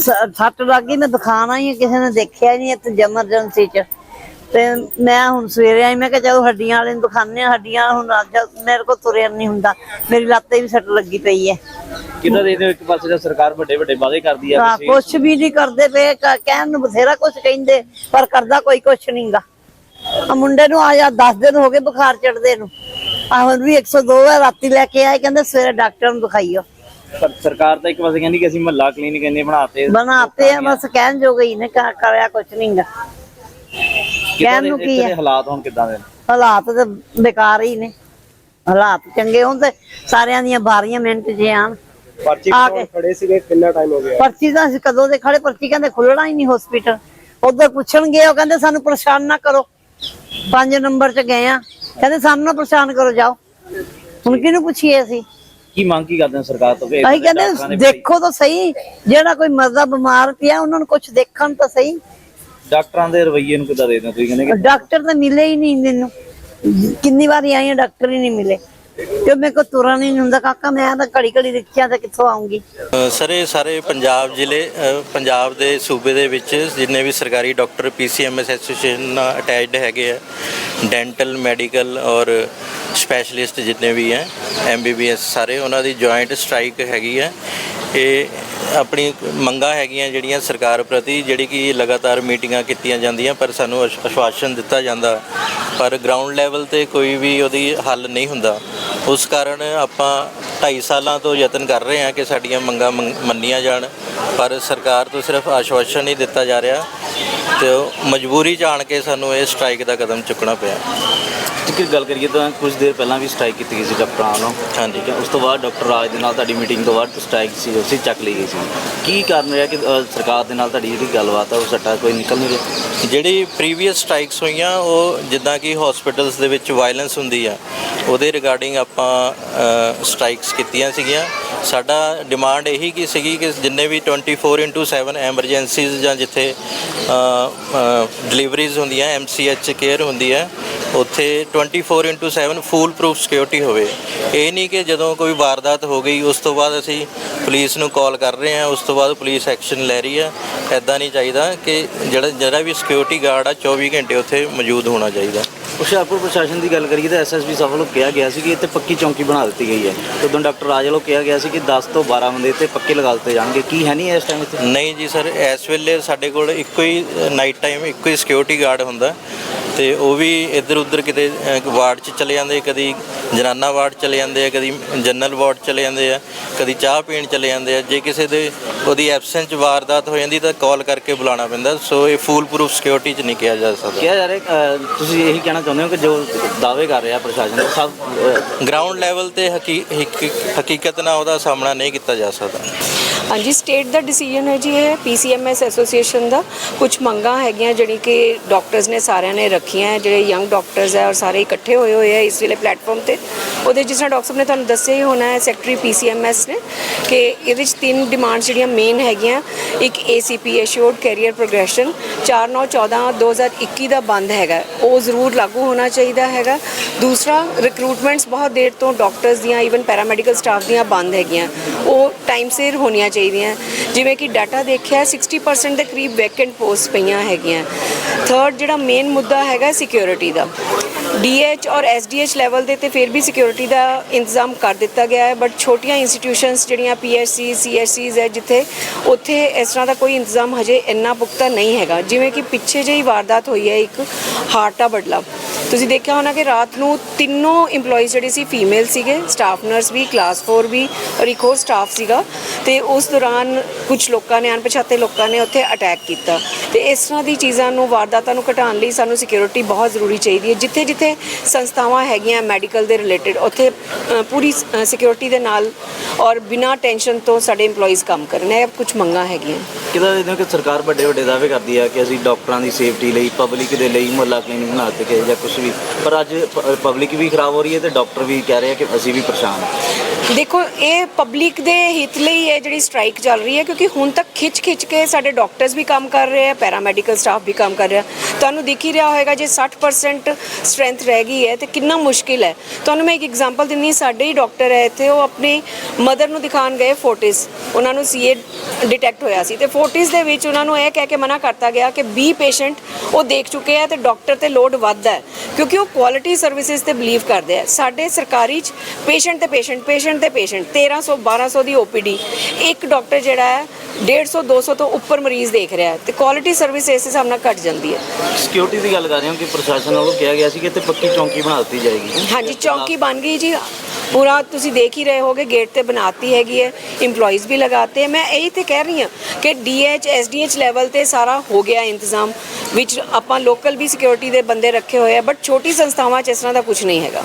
ਸੱਟ ਲੱਗ ਗਈ ਮੈਂ ਦਿਖਾਣਾ ਹੀ ਕਿਸੇ ਨੇ ਦੇਖਿਆ ਨਹੀਂ ਇੱਥੇ ਐਮਰਜੈਂਸੀ ਚ। ਤੇ ਮੈਂ ਹੁਣ ਸਵੇਰੇ ਆਈ ਮੈਂ ਕਿਹਾ ਚਲੋ ਹੱਡੀਆਂ ਵਾਲੇ ਨੂੰ ਦਿਖਾਉਂਦੇ ਆ ਹੱਡੀਆਂ ਹੁਣ ਅੱਜ ਮੇਰੇ ਕੋਲ ਤੁਰਿਆ ਨਹੀਂ ਹੁੰਦਾ ਮੇਰੀ ਲੱਤ ਵੀ ਸੱਟ ਲੱਗੀ ਪਈ ਹੈ। ਕਿੱਦਾਂ ਦੇਖਦੇ ਹੋ ਇੱਕ ਪਾਸੇ ਤਾਂ ਸਰਕਾਰ ਵੱਡੇ ਵੱਡੇ ਵਾਅਦੇ ਕਰਦੀ ਆ ਤੁਸੀਂ? ਕੁਛ ਵੀ ਨਹੀਂ ਕਰਦੇ ਪਏ ਕਹਿਣ ਨੂੰ ਬਥੇਰਾ ਕੁਛ ਕਹਿੰਦੇ ਪਰ ਕਰਦਾ ਕੋਈ ਕੁਛ ਨਹੀਂਗਾ ਆ ਮੁੰਡੇ ਨੂੰ ਆ ਜਾ 10 ਦਿਨ ਹੋ ਗਏ ਬੁਖਾਰ ਚੜਦੇ ਨੂੰ। ਆ ਹੁਣ ਵੀ 102 ਹੈ ਰਾਤੀ ਲੈ ਕੇ ਆਏ ਕਹਿੰਦੇ ਸਵੇਰੇ ਡਾਕਟਰ ਨੂੰ ਦਿਖਾਈਓ। ਪਰ ਸਰਕਾਰ ਤਾਂ ਇੱਕ ਪਾਸੇ ਕਹਿੰਦੀ ਕਿ ਅਸੀਂ ਮਹੱਲਾ ਕਲੀਨਿਕ ਇੰਨੇ ਬਣਾਤੇ ਬਣਾਤੇ ਆ ਬਸ ਕਹਿਣ ਜੋ ਗਈ ਨੇ ਕ- ਕਰਿਆ ਕੁਛ ਨਹੀਂਗਾ ਕਹਿਣ ਨੂੰ ਕੀ ਇੱਥੇ ਹੈ ਹਾਲਾਤ ਹੁਣ ਕਿੱਦਾਂ ਦੇ ਨੇ? ਹਾਲਾਤ ਤੇ ਬੇਕਾਰ ਹੀ ਨੇ। ਹਾਲਾਤ ਚੰਗੇ ਹੋਣ ਤੇ ਸਾਰਿਆਂ ਦੀਆਂ ਬਾਰੀਆਂ ਮਿੰਟ 'ਚ ਆਣ। ਪਰਚੀ ਆ ਕੇ। ਖੜੇ ਸੀਗੇ ਕਿੰਨਾ ਟਾਈਮ ਹੋ ਗਿਆ? ਪਰਚੀ ਤਾਂ ਅਸੀਂ ਕਦੋਂ ਦੇ ਖੜੇ ਪਰਚੀ ਕਹਿੰਦੇ ਖੁੱਲਣਾ ਹੀ ਨਹੀਂ ਹਸਪੀਟਲ ਉਧਰ ਪੁੱਛਣਗੇ ਉਹ ਕਹਿੰਦੇ ਸਾਨੂੰ ਪਰੇਸ਼ਾਨ ਨਾ ਕਰੋ। ਪੰਜ ਨੰਬਰ 'ਚ ਗਏ ਆ। ਕਹਿੰਦੇ ਸਾਨੂੰ ਨਾ ਪਰੇਸ਼ਾਨ ਕਰੋ ਜਾਓ। ਹੁਣ ਕਿਹਨੂੰ ਪੁੱਛੀਏ ਅਸੀਂ? ਕੀ ਮੰਗ ਕੀ ਕਰਦੇ ਹੋ ਸਰਕਾਰ ਤੋਂ? ਕਿ ਅਸੀਂ ਕਹਿੰਦੇ ਦੇਖੋ ਤਾਂ ਸਹੀ ਜਿਹੜਾ ਕੋਈ ਮਰਦਾ ਬਿਮਾਰ ਪਿਆ ਉਹਨਾਂ ਨੂੰ ਕੁਝ ਦੇਖਣ ਤਾਂ ਸਹੀ। ਡਾਕਟਰਾਂ ਦੇ ਰਵੱਈਏ ਨੂੰ ਕਿੱਦਾਂ ਦੇਖਦੇ ਹੋ ਤੁਸੀਂ ਕਹਿੰਦੇ ਕਿ ਡਾਕਟਰ ਤਾਂ ਮਿਲੇ ਹੀ ਨਹੀਂ ਮੈਨੂੰ। ਕਿੰਨੀ ਵਾਰੀ ਆਈ ਹਾਂ ਡਾਕਟਰ ਹੀ ਨਹੀਂ ਮਿਲੇ। ਤੇ ਮੇਰੇ ਕੋ ਤੁਰਨ ਹੀ ਨਹੀਂ ਹੁੰਦਾ। ਕਾਕਾ ਮੈਂ ਤਾਂ ਘੜੀ ਘੜੀ ਰਿਕਸ਼ਾ ਤੇ ਕਿੱਥੋਂ ਆਉਂਗੀ ਸਰ ਇਹ ਸਾਰੇ ਪੰਜਾਬ ਜ਼ਿਲ੍ਹੇ ਪੰਜਾਬ ਦੇ ਸੂਬੇ ਦੇ ਵਿੱਚ ਜਿੰਨੇ ਵੀ ਸਰਕਾਰੀ ਡਾਕਟਰ ਪੀਸੀਐਮਐਸ ਐਸੋਸੀਏਸ਼ਨ ਨਾਲ ਅਟੈਚਡ ਹੈਗੇ ਆ ਡੈਂਟਲ ਮੈਡੀਕਲ ਔਰ ਸਪੈਸ਼ਲਿਸਟ ਜਿੰਨੇ ਵੀ ਹੈ ਐਮਬੀਬੀਐਸ ਸਾਰੇ ਉਹਨਾਂ ਦੀ ਜੁਆਇੰਟ ਸਟ੍ਰਾਈਕ ਹੈਗੀ ਹੈ। ਇਹ ਆਪਣੀ ਮੰਗਾਂ ਹੈਗੀਆਂ ਜਿਹੜੀਆਂ ਸਰਕਾਰ ਪ੍ਰਤੀ, ਜਿਹੜੀ ਕਿ ਲਗਾਤਾਰ ਮੀਟਿੰਗਾਂ ਕੀਤੀਆਂ ਜਾਂਦੀਆਂ, ਪਰ ਸਾਨੂੰ ਅਸ਼- ਆਸ਼ਵਾਸਨ ਦਿੱਤਾ ਜਾਂਦਾ। ਪਰ ਗਰਾਊਂਡ ਲੈਵਲ ਤੇ ਕੋਈ ਵੀ ਉਹਦੀ ਹੱਲ ਨਹੀਂ ਹੁੰਦਾ। ਉਸ ਕਾਰਨ ਆਪਾਂ 2.5 ਸਾਲਾਂ ਤੋਂ ਯਤਨ ਕਰ ਰਹੇ ਹਾਂ ਕਿ ਸਾਡੀਆਂ ਮੰਗਾਂ ਮੰਗ- ਮੰਨੀਆਂ ਜਾਣ। ਪਰ ਸਰਕਾਰ ਤੋਂ ਸਿਰਫ ਆਸ਼ਵਾਸਨ ਹੀ ਦਿੱਤਾ ਜਾ ਰਿਹਾ ਤੇ ਉਹ ਮਜਬੂਰੀ ਜਾਣ ਕੇ ਸਾਨੂੰ ਇਹ ਸਟ੍ਰਾਈਕ ਦਾ ਕਦਮ ਚੁੱਕਣਾ ਪਿਆ। ਇੱਕ ਗੱਲ ਕਰੀਏ ਤਾਂ ਕੁਝ ਦੇਰ ਪਹਿਲਾਂ ਵੀ ਸਟ੍ਰਾਈਕ ਕੀਤੀ ਗਈ ਸੀ ਡਾਕਟਰਾਂ ਵੱਲੋਂ। ਹਾਂਜੀ। ਠੀਕ ਹੈ ਉਸ ਤੋਂ ਬਾਅਦ ਡਾਕਟਰ ਰਾਜ ਦੇ ਨਾਲ ਤੁਹਾਡੀ ਮੀਟਿੰਗ ਤੋਂ ਬਾਅਦ ਸਟ੍ਰਾਈਕ ਸੀ ਉਸੇ ਚੱਕ ਲਈ ਗਈ ਸੀ। ਕੀ ਕਾਰਨ ਰਿਹਾ ਕਿ ਅ, ਸਰਕਾਰ ਦੇ ਨਾਲ ਤੁਹਾਡੀ ਜਿਹੜੀ ਗੱਲਬਾਤ ਆ ਉਹ ਸੱਟਾ ਕੋਈ ਨਿਕਲ ਨਹੀਂ ਰਿਹਾ? ਜਿਹੜੀ ਪ੍ਰੀਵੀਅਸ ਸਟ੍ਰਾਈਕਸ ਹੋਈਆਂ ਉਹ ਜਿੱਦਾਂ ਕਿ ਹਸਪੀਟਲਸ ਦੇ ਵਿੱਚ ਵਾਇਲੈਂਸ ਹੁੰਦੀ ਆ ਉਹਦੇ ਰਿਗਾਰਡਿੰਗ ਆਪਾਂ ਸਟ੍ਰਾਈਕਸ ਕੀਤੀਆਂ ਸੀਗੀਆਂ। ਸਾਡਾ ਡਿਮਾਂਡ ਇਹੀ ਕੀ ਸੀਗੀ ਕਿ ਜਿੰਨੇ ਵੀ 24/7 ਐਮਰਜੈਂਸੀਜ਼ ਜਾਂ ਜਿੱਥੇ ਡਿਲੀਵਰੀਜ਼ ਹੁੰਦੀਆਂ ਐਮਸੀਐਚ ਕੇਅਰ ਹੁੰਦੀ ਹੈ ਉੱਥੇ 24/7 ਫੂਲ ਪ੍ਰੂਫ ਸਿਕਿਉਰਿਟੀ ਹੋਵੇ। ਇਹ ਨਹੀਂ ਕਿ ਜਦੋਂ ਕੋਈ ਵਾਰਦਾਤ ਹੋ ਗਈ ਉਸ ਤੋਂ ਬਾਅਦ ਅਸੀਂ ਪੁਲਿਸ ਨੂੰ ਕਾਲ ਕਰ ਰਹੇ ਹਾਂ ਉਸ ਤੋਂ ਬਾਅਦ ਪੁਲਿਸ ਐਕਸ਼ਨ ਲੈ ਰਹੀ ਹੈ। ਐਦਾਂ ਨਹੀਂ ਚਾਹੀਦਾ ਕਿ ਜਿਹੜਾ ਜਿਹੜਾ ਵੀ ਸਿਕਿਉਰਿਟੀ ਗਾਰਡ ਆ 24 ਘੰਟੇ ਉੱਥੇ ਮੌਜੂਦ ਹੋਣਾ ਚਾਹੀਦਾ। ਹੁਸ਼ਿਆਰਪੁਰ ਪ੍ਰਸ਼ਾਸਨ ਦੀ ਗੱਲ ਕਰੀਏ ਤਾਂ ਐਸਐਸਪੀ ਸਾਹਿਬ ਵੱਲੋਂ ਕਿਹਾ ਗਿਆ ਸੀ ਕਿ ਇੱਥੇ ਪੱਕੀ ਚੌਂਕੀ ਬਣਾ ਦਿੱਤੀ ਗਈ ਹੈ। ਉਦੋਂ ਡਾਕਟਰ ਰਾਜ ਵੱਲੋਂ ਕਿਹਾ ਗਿਆ ਸੀ ਕਿ 10 ਤੋਂ 12 ਬੰਦੇ ਇੱਥੇ ਪੱਕੇ ਲਗਾ ਦਿੱਤੇ ਜਾਣਗੇ। ਕੀ ਹੈ ਨਹੀਂ ਇਸ ਟਾਈਮ ਇੱਥੇ? ਨਹੀਂ ਜੀ ਸਰ ਇਸ ਵੇਲੇ ਸਾਡੇ ਕੋਲ ਇੱਕੋ ਹੀ ਨਾਈਟ ਟਾਈਮ ਇੱਕੋ ਹੀ ਸਿਕਿਉਰਿਟੀ ਗਾਰਡ ਹੁੰਦਾ। ਤੇ ਉਹ ਵੀ ਇੱਧਰ ਉੱਧਰ ਕਿਤੇ ਵਾਰਡ 'ਚ ਚਲੇ ਜਾਂਦੇ ਕਦੀ ਜਨਾਨਾ ਵਾਰਡ ਚਲੇ ਜਾਂਦੇ ਆ ਕਦੀ ਜਨਰਲ ਵਾਰਡ ਚਲੇ ਜਾਂਦੇ ਆ ਕਦੀ ਚਾਹ ਪੀਣ ਚਲੇ ਜਾਂਦੇ ਆ। ਜੇ ਕਿਸੇ ਦੇ ਉਹਦੀ ਐਬਸੈਂਸ 'ਚ ਵਾਰਦਾਤ ਹੋ ਜਾਂਦੀ ਤਾਂ ਕਾਲ ਕਰਕੇ ਬੁਲਾਉਣਾ ਪੈਂਦਾ। ਸੋ ਇਹ ਫੂਲ ਪ੍ਰੂਫ ਸਿਕਿਉਰਿਟੀ 'ਚ ਨਹੀਂ ਕਿਹਾ ਜਾ ਸਕਦਾ। ਕਿਹਾ ਜਾ ਰਿਹਾ ਤੁਸੀਂ ਇਹੀ ਕਹਿਣਾ ਚਾਹੁੰਦੇ ਹੋ ਕਿ ਜੋ ਦਾਅਵੇ ਕਰ ਰਿਹਾ ਪ੍ਰਸ਼ਾਸਨ ਸਭ ਗਰਾਊਂਡ ਲੈਵਲ ਤੇ ਹਕੀ- ਹਕੀ- ਹਕੀਕਤ ਨਾਲ ਉਹਦਾ ਸਾਹਮਣਾ ਨਹੀਂ ਕੀਤਾ ਜਾ ਸਕਦਾ। ਹਾਂਜੀ ਸਟੇਟ ਦਾ ਡਿਸੀਜਨ ਹੈ ਜੀ ਇਹ ਪੀਸੀਐਮਐਸ ਐਸੋਸੀਏਸ਼ਨ ਦਾ। ਕੁਝ ਮੰਗਾਂ ਹੈਗੀਆਂ ਜਿਹੜੀ ਕਿ ਡਾਕਟਰਸ ਨੇ ਸਾਰਿਆਂ ਨੇ ਰੱਖੀਆਂ ਹੈ, ਜਿਹੜੇ ਯੰਗ ਡਾਕਟਰਸ ਹੈ ਔਰ ਸਾਰੇ ਇਕੱਠੇ ਹੋਏ ਹੋਏ ਹੈ ਇਸ ਵੇਲੇ ਪਲੇਟਫਾਰਮ ਤੇ। ਉਹਦੇ ਜਿਸ ਤਰ੍ਹਾਂ ਡਾਕਟਰ ਸਾਹਿਬ ਨੇ ਤੁਹਾਨੂੰ ਦੱਸਿਆ ਹੀ ਹੋਣਾ ਹੈ ਸੈਕਟਰੀ ਪੀਸੀਐਮਐਸ ਨੇ, ਕਿ ਇਹਦੇ ਵਿੱਚ ਤਿੰਨ ਡਿਮਾਂਡਸ ਜਿਹੜੀਆਂ ਮੇਨ ਹੈਗੀਆਂ, ਇੱਕ ਏਸੀਪੀ ਐਸ਼ੋਰਡ ਕੈਰੀਅਰ ਪ੍ਰੋਗਰੈਸ਼ਨ 4914 2021 ਦਾ ਬੰਦ ਹੈਗਾ ਉਹ ਜ਼ਰੂਰ ਲਾਗੂ ਹੋਣਾ ਚਾਹੀਦਾ ਹੈਗਾ। ਦੂਸਰਾ ਰਿਕਰੂਟਮੈਂਟਸ ਬਹੁਤ ਦੇਰ ਤੋਂ ਡਾਕਟਰਸ ਦੀਆਂ ਇਵਨ ਪੈਰਾਮੈਡੀਕਲ ਸਟਾਫ ਦੀਆਂ ਬੰਦ ਹੈਗੀਆਂ। ਉਹ ਟਾਈਮ ਸਿਰ ਹੋਣੀਆਂ ਚਾਹੀਦੀਆਂ। ਜਿਵੇਂ ਕਿ ਡਾਟਾ ਦੇਖਿਆ 60% ਦੇ ਕਰੀਬ ਵੈਕੈਂਟ ਪੋਸਟ ਪਈਆਂ ਹੈਗੀਆਂ। ਥਰਡ ਜਿਹੜਾ ਮੇਨ ਮੁੱਦਾ ਹੈਗਾ ਸਿਕਿਉਰਿਟੀ ਦਾ। ਡੀਐਚ ਔਰ ਐਸਡੀਐਚ ਲੈਵਲ ਦੇ ਤੇ ਫਿਰ ਵੀ ਸਿਕਿਉਰਿਟੀ ਦਾ ਇੰਤਜ਼ਾਮ ਕਰ ਦਿੱਤਾ ਗਿਆ ਹੈ ਬਟ ਛੋਟੀਆਂ ਇੰਸਟੀਟਿਊਸ਼ਨਸ ਜਿਹੜੀਆਂ ਪੀਐਚਸੀ ਸੀਐਚਸੀਜ਼ ਹੈ ਜਿੱਥੇ ਉੱਥੇ ਇਸ ਤਰ੍ਹਾਂ ਦਾ ਕੋਈ ਇੰਤਜ਼ਾਮ ਹਜੇ ਇੰਨਾ ਪੁਖਤਾ ਨਹੀਂ ਹੈਗਾ। ਜਿਵੇਂ ਕਿ ਪਿੱਛੇ ਜਿਹੀ ਵਾਰਦਾਤ ਹੋਈ ਹੈ ਇੱਕ, ਹਾਰਟਾ ਬਦਲਾ ਤੁਸੀਂ ਦੇਖਿਆ ਹੋਣਾ ਕਿ ਰਾਤ ਨੂੰ ਤਿੰਨੋਂ EMPLOYEES ਜਿਹੜੇ ਸੀ ਫੀਮੇਲ ਸੀਗੇ ਸਟਾਫ ਨਰਸ ਵੀ ਕਲਾਸ 4 ਵੀ ਔਰ ਇੱਕ ਹੋਰ ਸਟਾਫ ਸੀਗਾ ਤੇ ਉਸ ਦੌਰਾਨ ਕੁਝ ਲੋਕਾਂ ਨੇ, ਅਣਪਛਾਤੇ ਲੋਕਾਂ ਨੇ ਉੱਥੇ ਅਟੈਕ ਕੀਤਾ। ਤੇ ਇਸ ਤਰ੍ਹਾਂ ਦੀ ਚੀਜ਼ਾਂ ਨੂੰ, ਵਾਰਦਾਤਾਂ ਨੂੰ ਘਟਾਉਣ ਲਈ ਸਾਨੂੰ ਸਿਕਿਉਰਿਟੀ ਬਹੁਤ ਜ਼ਰੂਰੀ ਚਾਹੀਦੀ ਹੈ। ਜਿੱਥੇ ਜਿੱਥੇ ਸੰਸਥਾਵਾਂ ਹੈਗੀਆਂ ਮੈਡੀਕਲ ਦੇ ਰਿਲੇਟਡ ਉੱਥੇ ਪੂਰੀ ਸਿਕਿਉਰਿਟੀ ਦੇ ਨਾਲ ਔਰ ਬਿਨਾਂ ਟੈਨਸ਼ਨ ਤੋਂ ਸਾਡੇ EMPLOYEES ਕੰਮ ਕਰਨ। ਇਹ ਕੁਝ ਮੰਗਾਂ ਹੈਗੀਆਂ। ਕਿਹਦਾ ਦੇਖਦੇ ਕਿ ਸਰਕਾਰ ਵੱਡੇ ਵੱਡੇ ਦਾਅਵੇ ਕਰਦੀ ਹੈ ਕਿ ਅਸੀਂ ਡਾਕਟਰਾਂ ਦੀ ਸੇਫਟੀ ਲਈ ਪਬਲਿਕ ਦੇ ਲਈ ਮੁਹੱਲਾ ਕਲੀਨਿਕ ਬਣਾ ਦਿੱਤੇ ਜਾਂ ਕੁਝ ਕੁਝ ਵੀ। ਪਰ ਅੱਜ ਪਬਲਿਕ ਵੀ ਖਰਾਬ ਹੋ ਰਹੀ ਹੈ ਤੇ ਡਾਕਟਰ ਵੀ ਕਹਿ ਰਹੇ ਆ ਕਿ ਅਸੀਂ ਵੀ ਪਰੇਸ਼ਾਨ ਹਾਂ। ਦੇਖੋ, ਇਹ ਪਬਲਿਕ ਦੇ ਹਿੱਤ ਲਈ ਹੈ ਜਿਹੜੀ ਸਟ੍ਰਾਈਕ ਚੱਲ ਰਹੀ ਹੈ, ਕਿਉਂਕਿ ਹੁਣ ਤੱਕ ਖਿੱਚ ਖਿੱਚ ਕੇ ਸਾਡੇ ਡਾਕਟਰਸ ਵੀ ਕੰਮ ਕਰ ਰਹੇ ਆ ਪੈਰਾਮੈਡੀਕਲ ਸਟਾਫ ਵੀ ਕੰਮ ਕਰ ਰਿਹਾ ਤੁਹਾਨੂੰ ਦਿਖ ਹੀ ਰਿਹਾ ਹੋਵੇਗਾ ਜੇ 60% ਸਟਰੈਂਥ ਰਹਿ ਗਈ ਹੈ ਤੇ ਕਿੰਨਾ ਮੁਸ਼ਕਿਲ ਹੈ। ਤੁਹਾਨੂੰ ਮੈਂ ਇੱਕ ਐਗਜ਼ਾਮਪਲ ਦਿੰਨੀ ਸਾਡੇ ਹੀ ਡਾਕਟਰ ਹੈ ਇੱਥੇ, ਉਹ ਆਪਣੀ ਮਦਰ ਨੂੰ ਦਿਖਾਣ ਗਏ ਫੋਰਟਿਸ ਉਹਨਾਂ ਨੂੰ ਸੀਏ ਡਿਟੈਕਟ ਹੋਇਆ ਸੀ ਤੇ ਫੋਰਟਿਸ ਦੇ ਵਿੱਚ ਉਹਨਾਂ ਨੂੰ ਇਹ ਕਹਿ ਕੇ ਮਨਾ ਕਰਤਾ ਗਿਆ ਕਿ 20 ਪੇਸ਼ੈਂਟ ਉਹ ਦੇਖ ਚੁੱਕੇ ਆ ਤੇ ਡਾਕਟਰ ਤੇ ਲੋਡ ਵੱਧਦਾ ਹੈ। ਕਿਉਂਕਿ ਉਹ ਕੁਆਲਿਟੀ ਸਰਵਿਸਿਜ਼ ਤੇ ਬਲੀਵ ਕਰਦੇ ਆ। ਸਾਡੇ ਸਰਕਾਰੀ ਚ ਪੇਸ਼ੈਂਟ ਤੇ ਪੇਸ਼ੈਂਟ ਪੇਸ਼ੈਂਟ ਤੇ ਪੇਸ਼ੈਂਟ 1300 1200 ਦੀ ਓਪੀਡੀ ਇੱਕ ਡਾਕਟਰ ਜਿਹੜਾ ਹੈ 150 200 ਤੋਂ ਉੱਪਰ ਮਰੀਜ਼ ਦੇਖ ਰਿਹਾ ਹੈ ਤੇ ਕੁਆਲਿਟੀ ਸਰਵਿਸ ਇਸ ਹਿਸਾਬ ਨਾਲ ਘਟ ਜਾਂਦੀ ਹੈ। ਸਿਕਿਉਰਿਟੀ ਦੀ ਗੱਲ ਕਰ ਰਹੇ ਹਾਂ ਕਿ ਪ੍ਰਸ਼ਾਸਨ ਵੱਲੋਂ ਕਿਹਾ ਗਿਆ ਸੀ ਕਿ ਇੱਥੇ ਪੱਕੀ ਚੌਂਕੀ ਬਣਾ ਦਿੱਤੀ ਜਾਏਗੀ। ਹਾਂਜੀ ਚੌਂਕੀ ਬਣ ਗਈ ਜੀ। ਪੂਰਾ ਤੁਸੀਂ ਦੇਖ ਹੀ ਰਹੇ ਹੋਗੇ ਗੇਟ ਤੇ ਬਣਾਤੀ ਹੈਗੀ ਹੈ, EMPLOYEES ਵੀ ਲਗਾਤੇ ਮੈਂ ਇਹੀ ਤੇ ਕਹਿ ਰਹੀ ਹਾਂ ਕਿ ਡੀਐਚ ਐਸਡੀਐਚ ਲੈਵਲ ਤੇ ਸਾਰਾ ਹੋ ਗਿਆ ਇੰਤਜ਼ਾਮ, ਵਿੱਚ ਆਪਾਂ ਲੋਕਲ ਵੀ ਸਿਕਿਉਰਿਟੀ ਦੇ ਬੰਦੇ ਰੱਖੇ ਹੋਏ ਆ ਬਟ ਛੋਟੀ ਸੰਸਥਾਵਾਂ 'ਚ ਇਸ ਤਰ੍ਹਾਂ ਦਾ ਕੁਝ ਨਹੀਂ ਹੈਗਾ।